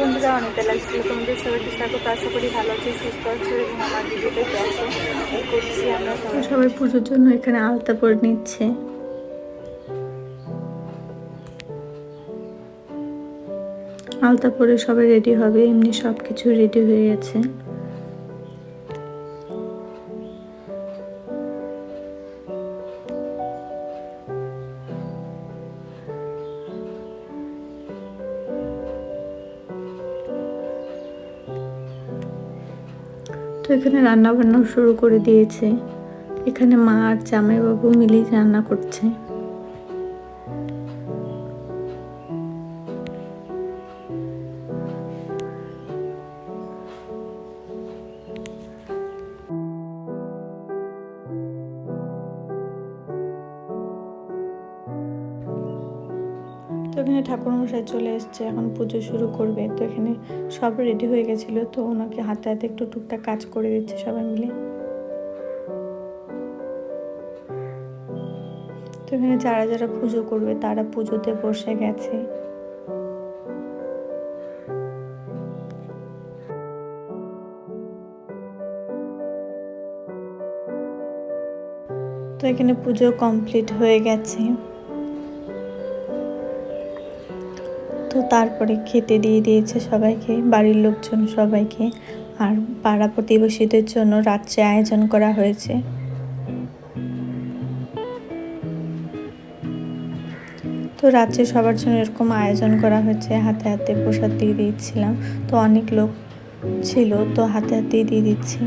বন্ধুরা, অনেকটা লাগছিল তোমাদের সবাইকে স্বাগত। আশা করি ভালো আছে, সুস্থ আছো এবং আমার ভিডিওতে এই করছি আমরা সবাই। পুজোর জন্য এখানে আলতা পরে নিচ্ছে। আলতা পরে সবাই রেডি হবে, এমনি সব কিছু রেডি হয়ে গেছে। তো এখানে রান্না বান্না শুরু করে দিয়েছে। এখানে মা আর জামাইবাবু মিলেই রান্না করছে। তো এখানে ঠাকুরমশাই চলে এসছে, এখন পুজো শুরু করবে। তো এখানে সব রেডি হয়ে গেছিল, তো ওনাকে হাতে হাতে একটু টুকটাক কাজ করে দিচ্ছে সবাই মিলে। তো এখানে যারা যারা পুজো করবে, তারা পুজোতে বসে গেছে। তো এখানে পুজো কমপ্লিট হয়ে গেছে। তো তারপরে খেতে দিয়ে দিয়েছে সবাইকে, বাড়ির লোকজন সবাইকে। আর পাড়া প্রতিবেশীদের জন্য রাত্রে আয়োজন করা হয়েছে। তো রাত্রে সবার জন্য এরকম আয়োজন করা হয়েছে, হাতে হাতে প্রসাদ দিয়ে দিচ্ছিলাম তো অনেক লোক ছিল, তো হাতে হাতেই দিয়ে দিচ্ছি।